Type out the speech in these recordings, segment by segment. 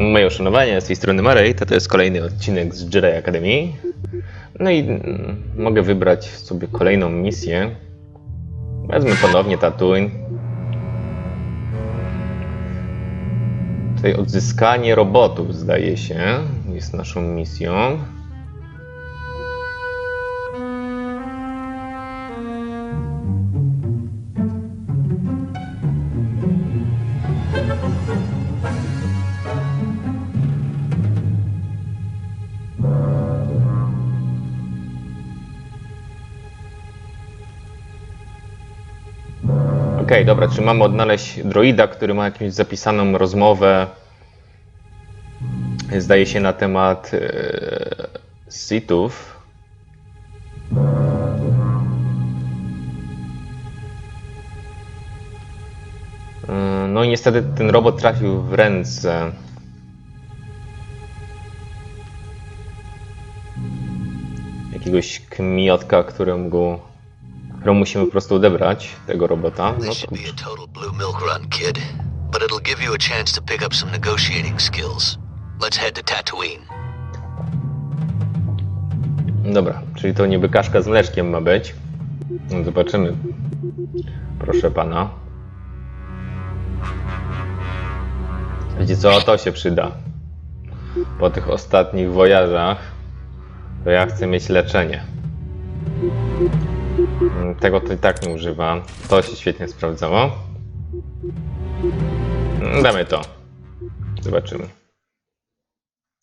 Moje uszanowanie z tej strony Marej, to, to jest kolejny odcinek z Jedi Academy. No i mm, mogę wybrać sobie kolejną misję. Wezmę ponownie Tatooine. Tutaj odzyskanie robotów, zdaje się, jest naszą misją. Dobra, czy mamy odnaleźć droida, który ma jakąś zapisaną rozmowę, zdaje się, na temat e, Sithów. E, No i niestety ten robot trafił w ręce. Jakiegoś kmiotka, któremu, któremu musimy po prostu odebrać tego robota. No to. Dobra, czyli to niby kaszka z mleczkiem ma być. No zobaczymy. Proszę pana. Wiecie co, to się przyda. Po tych ostatnich wojażach to ja chcę mieć leczenie. Mm, Tego to i tak nie używam. To się świetnie sprawdzało. Mm, Damy to. Zobaczymy.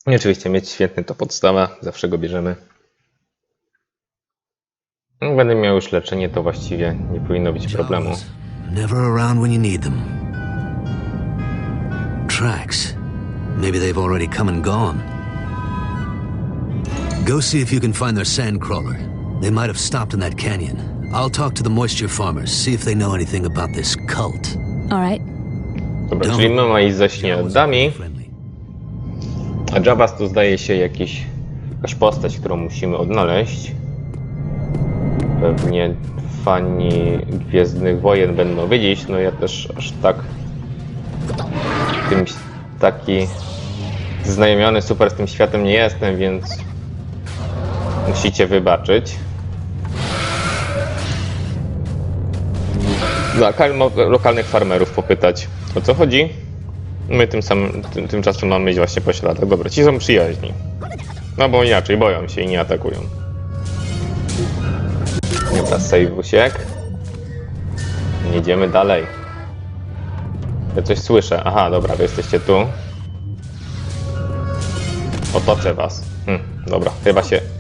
I oczywiście mieć świetny to podstawa, zawsze go bierzemy. No, Będę miał już leczenie, to właściwie nie powinno być problemu. Never around when you need them. Tracks. Maybe they've already come and gone. Go see if you can find their sandcrawler. They might have stopped in that canyon. I'll talk to the moisture farmers, see if they know anything about this cult. All right. Dobra, czyli my mamy iść za śniadami, a Jabas to zdaje się jakiś, jakaś postać, którą musimy odnaleźć. Pewnie fani Gwiezdnych Wojen będą wiedzieć, no ja też aż tak tym, taki znajomiony super z tym światem nie jestem, więc musicie wybaczyć. Lokal, lokalnych farmerów popytać o co chodzi. My tym samym, tym, tymczasem mamy iść właśnie po śladach. Dobra, ci są przyjaźni. No bo inaczej boją się i nie atakują. Dobra, sejwusiek. Jedziemy dalej. Ja coś słyszę. Aha, dobra, wy jesteście tu. Otoczę was. Hm, dobra, chyba się...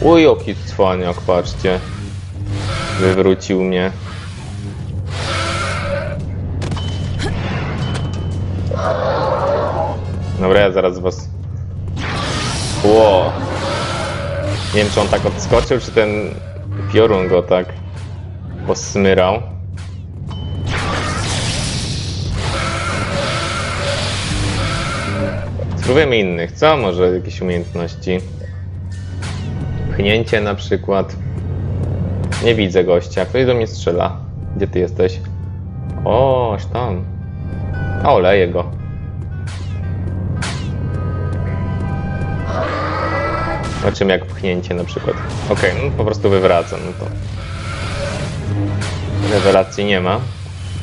Uj, jaki cwaniak, patrzcie. Wywrócił mnie. Dobra, ja zaraz was... Ło! Nie wiem, czy on tak odskoczył, czy ten piorun go tak posmyrał. Spróbujemy innych, co? Może jakieś umiejętności? Pchnięcie na przykład. Nie widzę gościa. Ktoś do mnie strzela. Gdzie ty jesteś? O, aż tam. A oleję go. Zobaczymy jak pchnięcie na przykład. Okej, no po prostu wywracam, no to... Rewelacji nie ma.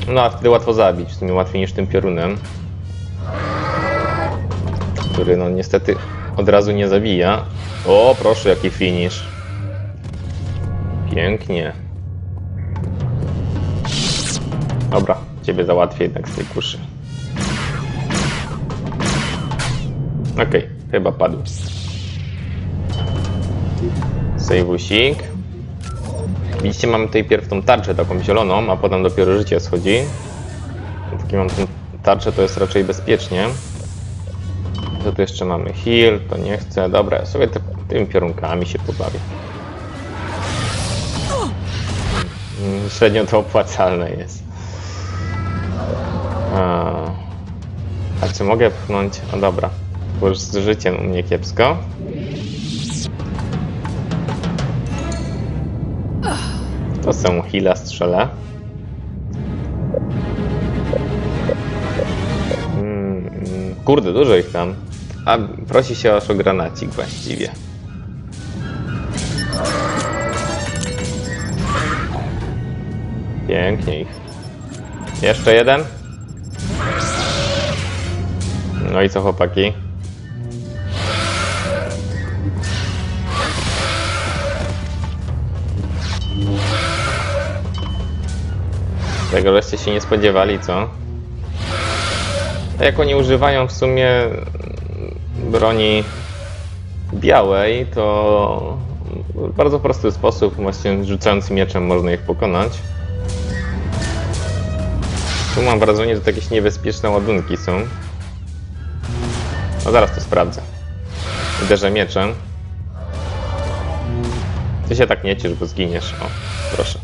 No a wtedy łatwo zabić, w sumie łatwiej niż tym piorunem. Który no niestety od razu nie zabija. O, proszę, jaki finish. Pięknie. Dobra, ciebie załatwię jednak z tej kuszy. Okej, chyba padł. Sejwusik. Widzicie, mamy tutaj pierw tą tarczę taką zieloną, a potem dopiero życie schodzi. Taki mam tą tarczę, to jest raczej bezpiecznie. Co tu jeszcze mamy? Heal, to nie chcę. Dobra, ja sobie te, tymi piorunkami się pobawię. Średnio to opłacalne jest. A, a czy mogę pchnąć? O dobra, bo już z życiem u mnie kiepsko. To są heala strzelę. Mm, mm, Kurde, dużo ich tam. A prosi się aż o granacik właściwie. Pięknie ich. Jeszcze jeden. No i co chłopaki? Tego żeście się nie spodziewali, co? A Jak oni używają w sumie broni białej, to w bardzo prosty sposób, właśnie rzucając mieczem można ich pokonać. Tu mam wrażenie, że to jakieś niebezpieczne ładunki są. No zaraz to sprawdzę. Uderzę mieczem. Ty się tak nie ciesz, bo zginiesz. O, proszę.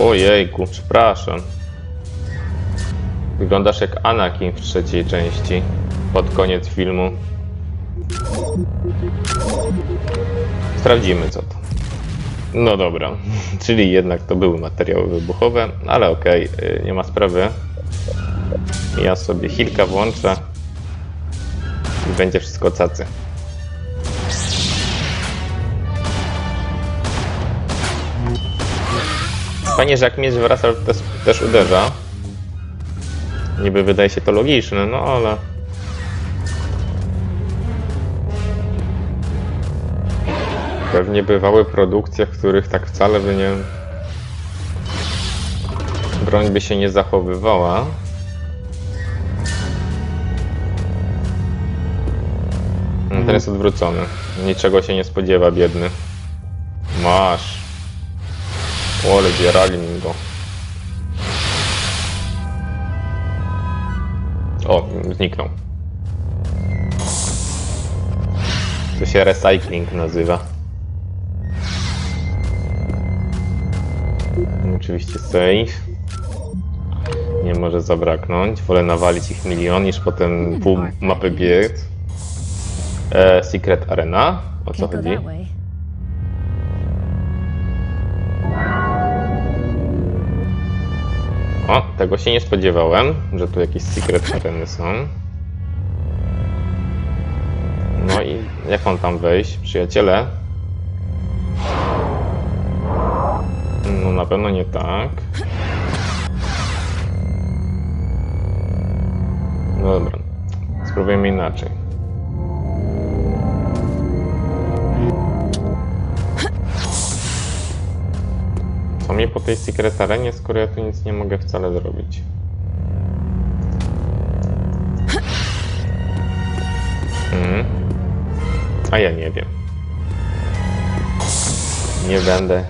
Ojejku, przepraszam. Wyglądasz jak Anakin w trzeciej części. Pod koniec filmu. Sprawdzimy co to. No dobra, czyli jednak to były materiały wybuchowe, ale okej, y, nie ma sprawy. Ja sobie chwilkę włączę i będzie wszystko cacy. Fajnie, że jak miecz wraca, też, też uderza. Niby wydaje się to logiczne, no ale... Pewnie bywały produkcje, w których tak wcale by nie... Broń by się nie zachowywała. No, Ten jest odwrócony. Niczego się nie spodziewa, biedny. Masz. Ole, zjarali mi go. O, zniknął. To się recycling nazywa. Oczywiście save. Nie może zabraknąć. Wolę nawalić ich milion niż potem pół mapy biec. E, Secret Arena. O co chodzi? O, tego się nie spodziewałem, że tu jakieś secret areny są. No i jak mam tam wejść, przyjaciele? No na pewno nie tak. No dobra, spróbujemy inaczej. Co mnie po tej secret arenie, skoro ja tu nic nie mogę wcale zrobić? Hmm. A ja nie wiem. Nie będę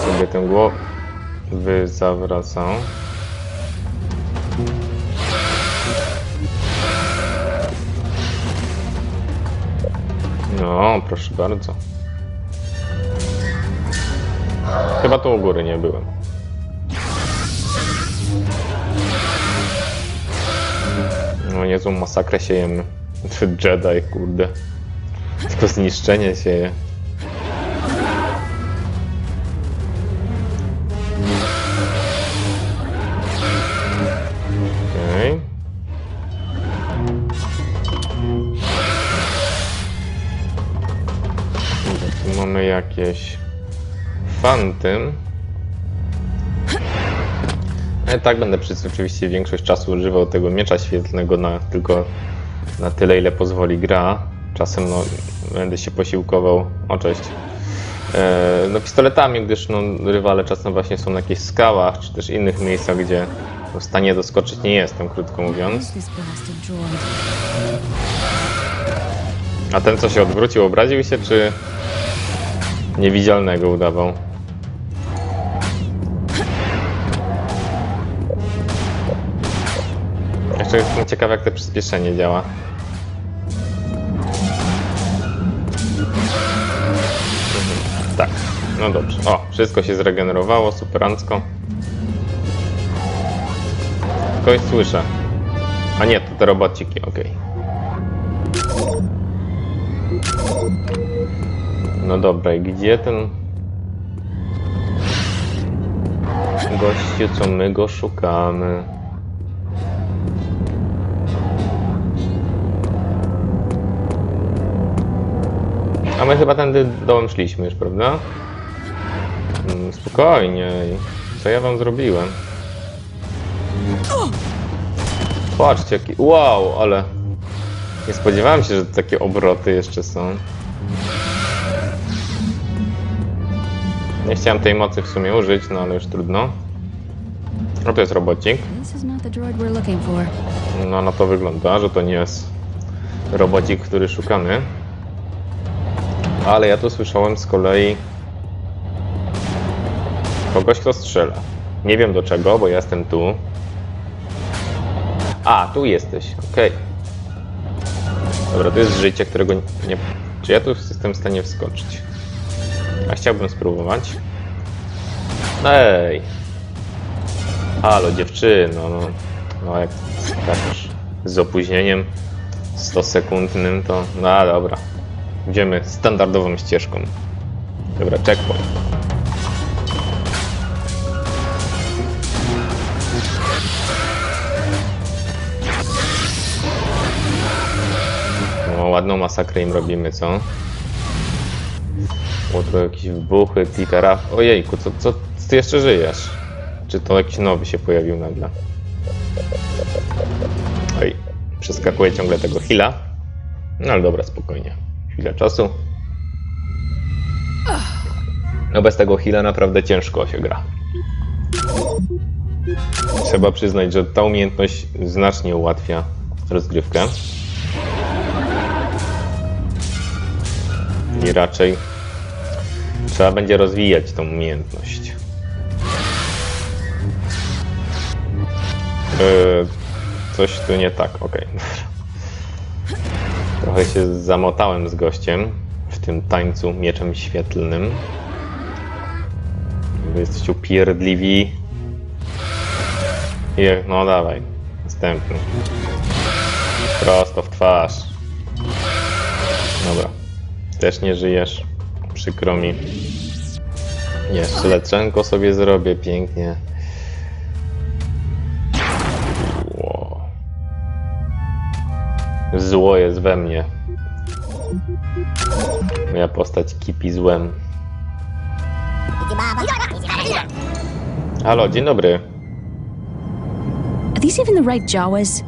sobie tę głowy zawracał. No, proszę bardzo. Chyba tu u góry nie byłem. No niezłą masakrę siejemy. Jedi, kurde. Tylko zniszczenie sieje. Mamy jakieś fanty. Ale tak będę przez oczywiście większość czasu używał tego miecza świetlnego na, tylko na tyle, ile pozwoli gra. Czasem no, będę się posiłkował, o cześć, e, no, pistoletami, gdyż no, rywale czasem właśnie są na jakichś skałach, czy też innych miejscach, gdzie w stanie doskoczyć nie jestem, krótko mówiąc. A ten, co się odwrócił, obraził się, czy niewidzialnego udawał? Jeszcze jestem ciekaw, jak to przyspieszenie działa. Tak, no dobrze. O, wszystko się zregenerowało, superancko. Kogoś słyszę. A nie, to te robociki, okej. No dobra, i gdzie ten gościu, co my go szukamy. A my chyba tędy dołem szliśmy już, prawda? Mm, Spokojnie. Co ja wam zrobiłem? Patrzcie, jaki... Wow, ale... Nie spodziewałem się, że takie obroty jeszcze są. Nie chciałem tej mocy w sumie użyć, no ale już trudno. No to jest robocik. This is not the droid we're looking for. No na to wygląda, że to nie jest robocik, który szukamy. Ale ja tu słyszałem z kolei kogoś, kto strzela. Nie wiem do czego, bo ja jestem tu. A, tu jesteś, okej. Dobra, to jest życie, którego nie... Czy ja tu jestem w stanie wskoczyć? A chciałbym spróbować. Ej! Halo, dziewczyno, no. No jak skaczesz z opóźnieniem 100 sekundnym, to... No dobra. Idziemy standardową ścieżką. Dobra, checkpoint. No, ładną masakrę im robimy, co? O, tu jakieś wybuchy, klikera. Ojejku, co, co, ty jeszcze żyjesz? Czy to jakiś nowy się pojawił nagle? Oj, przeskakuję ciągle tego heala. No ale dobra, spokojnie. Chwilę czasu. No bez tego heala naprawdę ciężko się gra. Trzeba przyznać, że ta umiejętność znacznie ułatwia rozgrywkę. I raczej trzeba będzie rozwijać tą umiejętność. Yy, coś tu nie tak, okej. Trochę się zamotałem z gościem w tym tańcu mieczem świetlnym. Wy jesteście upierdliwi. I, no dawaj, następny. Prosto w twarz. Dobra. Też nie żyjesz. Przykro mi. Jeszcze leczenko sobie zrobię, pięknie. Zło jest we mnie. Moja postać kipi złem. Halo, dzień dobry. Are these even the right Jawas?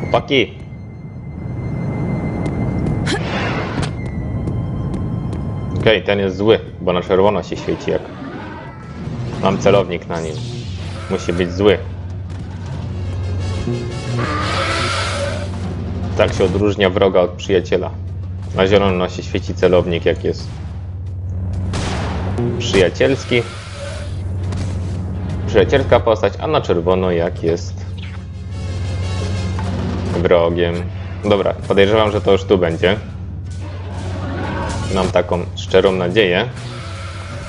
Chłopaki. Okej, ten jest zły, bo na czerwono się świeci jak... Mam celownik na nim. Musi być zły. Tak się odróżnia wroga od przyjaciela. Na zielono się świeci celownik, jak jest przyjacielski. Przyjacielska postać, a na czerwono jak jest wrogiem. Dobra, podejrzewam, że to już tu będzie. Mam taką szczerą nadzieję.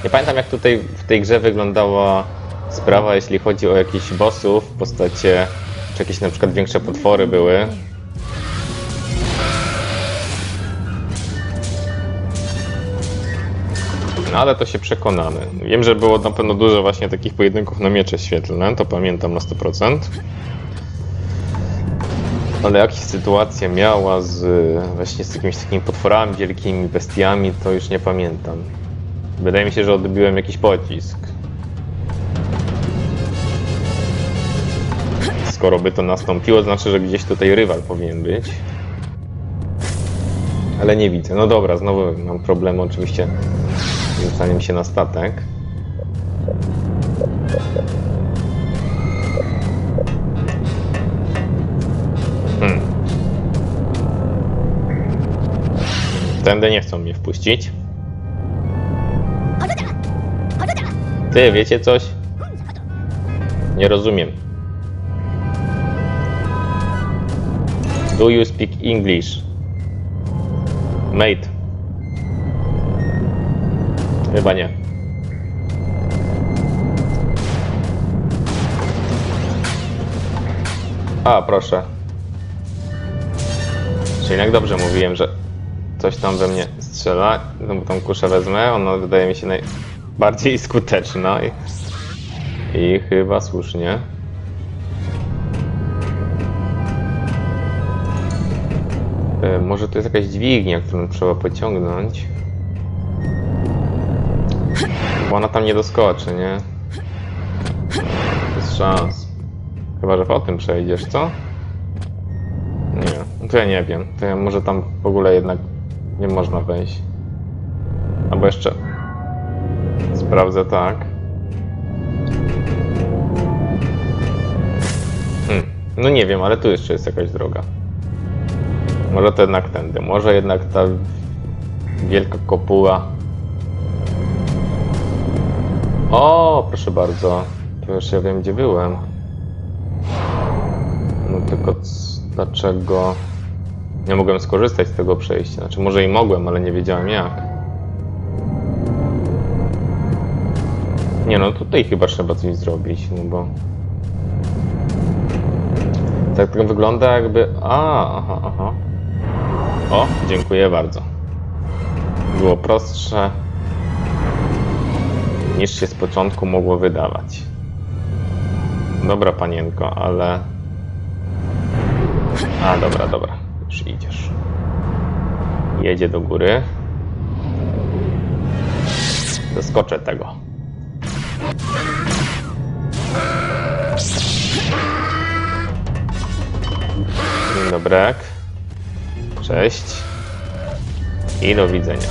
Nie pamiętam jak tutaj w tej grze wyglądała sprawa, jeśli chodzi o jakichś bossów w postacie, czy jakieś na przykład większe potwory były. No ale to się przekonamy. Wiem, że było na pewno dużo właśnie takich pojedynków na miecze świetlne, to pamiętam na 100%. Ale jak się sytuacja miała z właśnie z jakimiś takimi potworami, wielkimi bestiami, to już nie pamiętam. Wydaje mi się, że odbiłem jakiś pocisk. Skoro by to nastąpiło, znaczy, że gdzieś tutaj rywal powinien być. Ale nie widzę. No dobra, znowu mam problem oczywiście z się na statek. Hmm. Tędy nie chcą mnie wpuścić. Ty, wiecie coś? Nie rozumiem. Do you speak English? Mate. Chyba nie. A, proszę. Czyli jak dobrze mówiłem, że coś tam we mnie strzela, no tą kuszę wezmę, ona wydaje mi się naj... bardziej skuteczna i, i chyba słusznie. Może to jest jakaś dźwignia, którą trzeba pociągnąć. Bo ona tam nie doskoczy, nie? Bez szans. Chyba, że po tym przejdziesz, co? Nie, no to ja nie wiem. To ja może tam w ogóle jednak nie można wejść. Albo jeszcze sprawdzę tak. Hmm. No nie wiem, ale tu jeszcze jest jakaś droga. Może to jednak tędy. Może jednak ta wielka kopuła. O, proszę bardzo. To już ja wiem, gdzie byłem. No tylko dlaczego nie mogłem skorzystać z tego przejścia? Znaczy, może i mogłem, ale nie wiedziałem jak. Nie no, tutaj chyba trzeba coś zrobić, no bo... Tak to wygląda jakby... A, aha, aha. O, dziękuję bardzo. Było prostsze niż się z początku mogło wydawać. Dobra, panienko, ale... A, dobra, dobra. Już idziesz. Jedzie do góry. Doskoczę tego. Dobry. Cześć. I do widzenia.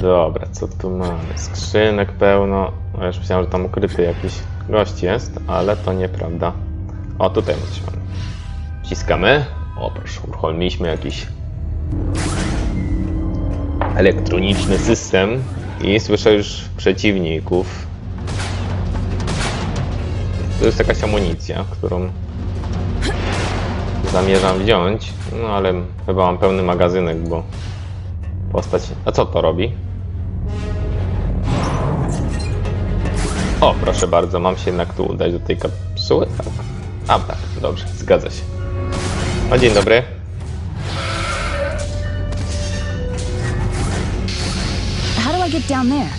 Dobra, co tu mamy? Skrzynek pełno. No już myślałem, że tam ukryty jakiś gość jest, ale to nieprawda. O, tutaj mamy. Wciskamy. O, proszę, uruchomiliśmy jakiś elektroniczny system i słyszę już przeciwników. To jest jakaś amunicja, którą zamierzam wziąć, no ale chyba mam pełny magazynek, bo postać... A co to robi? O, proszę bardzo, mam się jednak tu udać do tej kapsuły? Tak. A, tak, dobrze, zgadza się. O, dzień dobry. How do I get down there?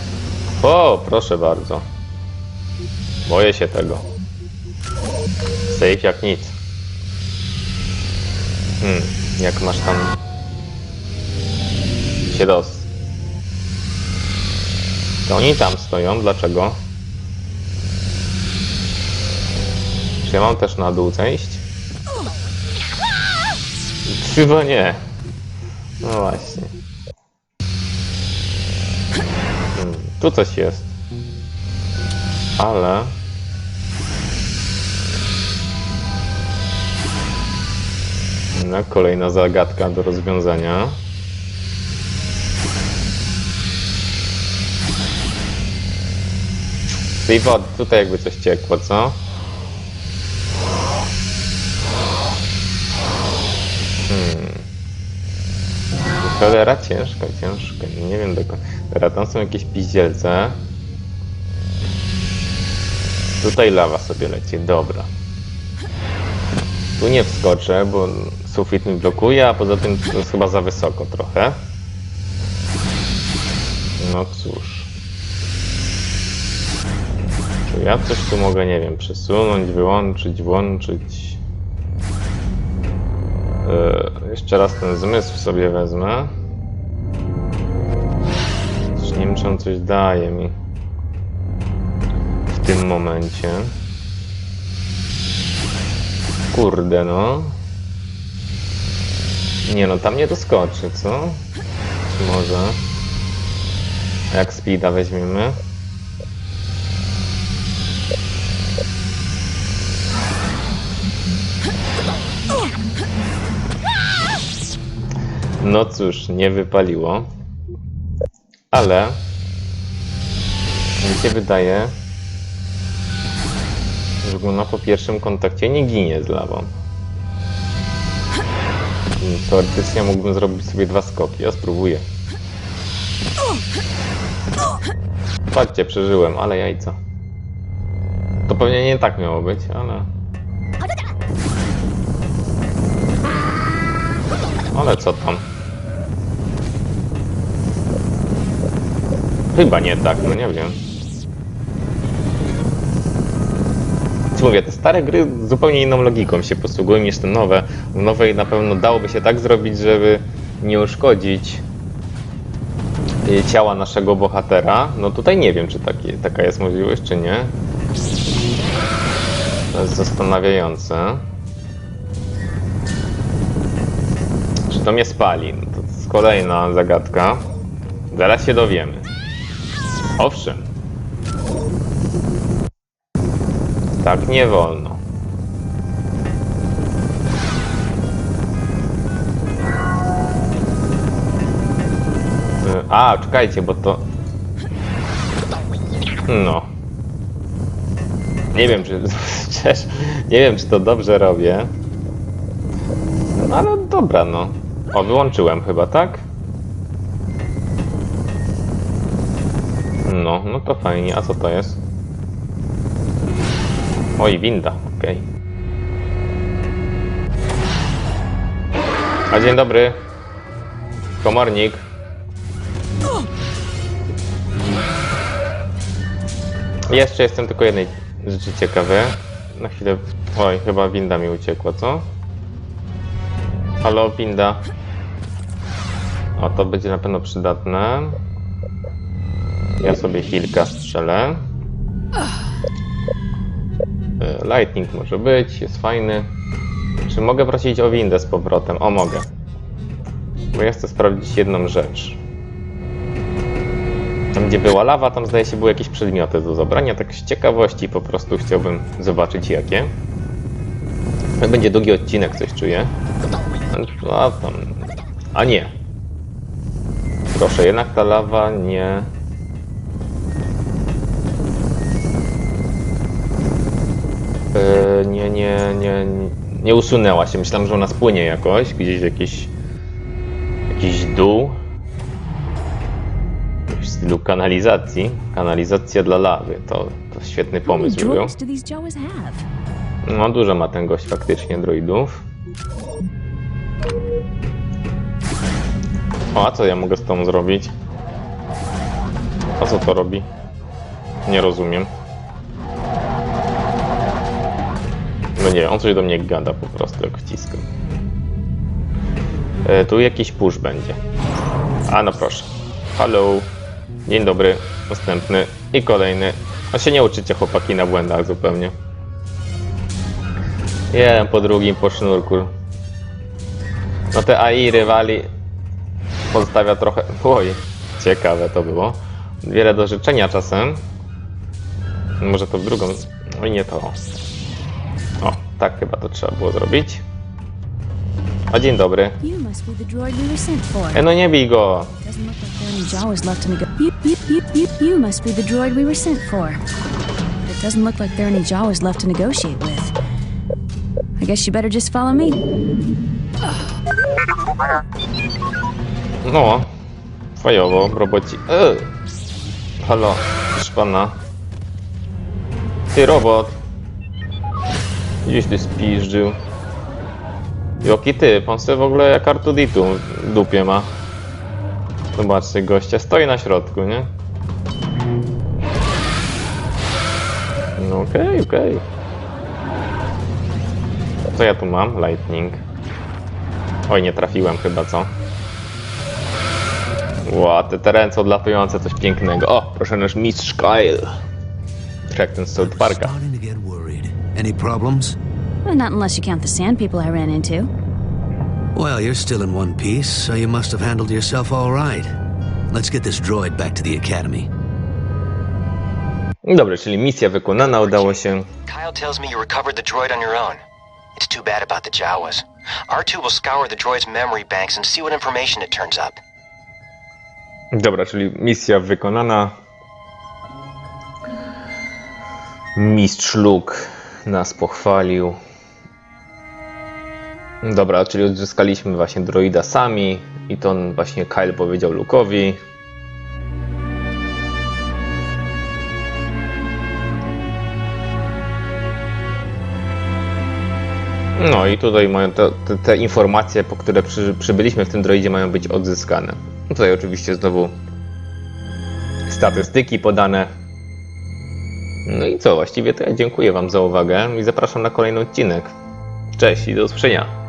O, proszę bardzo. Boję się tego. Safe jak nic. Hmm, jak masz tam się dos. To oni tam stoją, dlaczego? Czy ja mam też na dół zejść? Chyba nie. No właśnie. Hmm, tu coś jest. Ale... No, kolejna zagadka do rozwiązania. Tej wody tutaj jakby coś ciekło, co? Hmm. Cholera ciężka, ciężka. Nie wiem do końca. Dobra, tam są jakieś piździelce. Tutaj lawa sobie leci, dobra. Tu nie wskoczę, bo sufit mi blokuje, a poza tym to jest chyba za wysoko trochę. No cóż. Czy ja coś tu mogę, nie wiem, przesunąć, wyłączyć, włączyć? Yy, jeszcze raz ten zmysł sobie wezmę. Nie wiem, czy on coś daje mi w tym momencie. Kurde, no. Nie no, tam nie doskoczy, co? Czy może? Jak speeda weźmiemy? No cóż, nie wypaliło. Ale mi się wydaje, Gorgona no po pierwszym kontakcie nie ginie z lawą. Teoretycznie mógłbym zrobić sobie dwa skoki, ja spróbuję. Patrzcie, przeżyłem, ale jajca. To pewnie nie tak miało być, ale... Ale co tam? Chyba nie tak, no nie wiem. Ci mówię, te stare gry zupełnie inną logiką się posługują niż te nowe. W nowej na pewno dałoby się tak zrobić, żeby nie uszkodzić y, ciała naszego bohatera. No tutaj nie wiem, czy taki, taka jest możliwość, czy nie. To jest zastanawiające. Czy to mnie spali? No to jest kolejna zagadka. Zaraz się dowiemy. Owszem. Tak nie wolno. A, czekajcie, bo to... No. Nie wiem, czy... Nie wiem, czy to dobrze robię. No ale dobra, no. O, wyłączyłem chyba, tak? No, no to fajnie. A co to jest? Oj, winda, okej. A dzień dobry. Komornik. Jeszcze jestem tylko jednej rzeczy ciekawy. Na chwilę... Oj, chyba winda mi uciekła, co? Halo, winda. O, to będzie na pewno przydatne. Ja sobie chwilkę strzelę. E, Lightning może być, jest fajny. Czy mogę prosić o windę z powrotem? O, mogę. Bo ja chcę sprawdzić jedną rzecz. Tam, gdzie była lawa, tam zdaje się były jakieś przedmioty do zabrania. Tak z ciekawości po prostu chciałbym zobaczyć jakie. Będzie długi odcinek, coś czuję. A tam... A nie. Proszę, jednak ta lawa nie... nie, nie, nie, nie usunęła się. Myślałem, że ona spłynie jakoś, gdzieś jakiś, jakiś dół. W stylu kanalizacji. Kanalizacja dla lawy. To, to świetny pomysł był. No dużo ma ten gość faktycznie droidów. O, a co ja mogę z tą zrobić? A co to robi? Nie rozumiem. Nie, on coś do mnie gada po prostu, jak wciskam. E, tu jakiś push będzie. A no proszę. Hello. Dzień dobry. Następny. I kolejny. A się nie uczycie chłopaki na błędach zupełnie. Jeden po drugim po sznurku. No te AI rywali pozostawia trochę... Oj, ciekawe to było. Wiele do życzenia czasem. Może to w drugą... Oj, nie to. Tak chyba to trzeba było zrobić. A dzień dobry. E, no nie bij go. You, must be the droid we were sent for. It doesn't look like there any Jawas left to negotiate with. I guess you better just follow me. No, fajowo, roboci. E, halo, proszę pana. Ty robot. Gdzieś ty spiżdżył. Joki ty, pan sobie w ogóle jak Artuditu w dupie ma. Zobaczcie gościa, stoi na środku, nie? No okej, okej. Co ja tu mam? Lightning. Oj, nie trafiłem chyba, co? Ła, te, te ręce odlatujące, coś pięknego. O, proszę nasz mistrz Kyle. Jak ten z South Parka. Starting to get worried. Any problems? Well, not unless you count the sand people I ran into. Well, you're still in one piece, so you must have handled yourself all right. Let's get this droid back to the academy. Dobra, czyli misja wykonana, udało się. Kyle tells me you recovered the droid on your own. It's too bad about the Jawas. R2 will scour the droid's memory banks and see what information it turns up. Dobra, czyli misja wykonana. Mistrz Luke nas pochwalił. Dobra, czyli odzyskaliśmy właśnie droida sami i to właśnie Kyle powiedział Luke'owi. No i tutaj mają te, te, te informacje, po które przy, przybyliśmy w tym droidzie mają być odzyskane. Tutaj oczywiście znowu statystyki podane. No i co, właściwie to ja dziękuję Wam za uwagę i zapraszam na kolejny odcinek. Cześć i do usłyszenia.